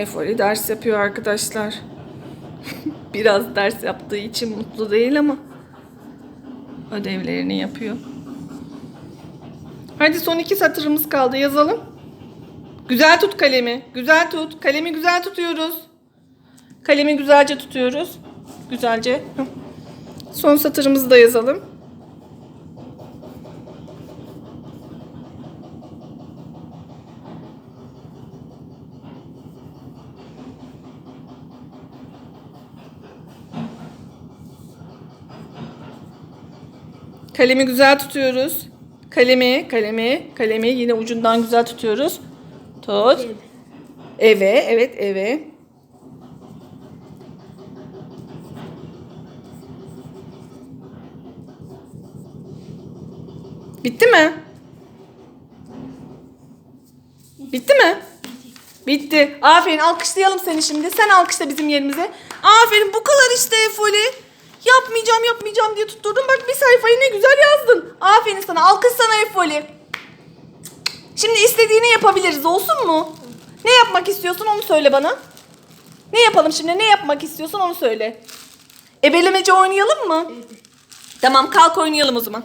Efoli ders yapıyor arkadaşlar. Biraz ders yaptığı için mutlu değil ama ödevlerini yapıyor. Hadi son iki satırımız kaldı yazalım. Güzel tut kalemi. Güzel tut. Kalemi güzel tutuyoruz. Kalemi güzelce tutuyoruz. Güzelce. Son satırımızı da yazalım. Kalemi güzel tutuyoruz. Kalemi, kalemi, kalemi yine ucundan güzel tutuyoruz. Tut. Eve, evet eve. Bitti mi? Bitti mi? Bitti. Aferin alkışlayalım seni şimdi. Sen alkışla bizim yerimize. Aferin bu kadar işte Efoli. Yapmayacağım yapmayacağım diye tutturdun. Bak bir sayfayı ne güzel yazdın. Aferin sana. Alkış sana Efoli. Şimdi istediğini yapabiliriz olsun mu? Ne yapmak istiyorsun onu söyle bana. Ne yapalım şimdi? Ne yapmak istiyorsun onu söyle. Ebelemece oynayalım mı? Tamam kalk oynayalım o zaman.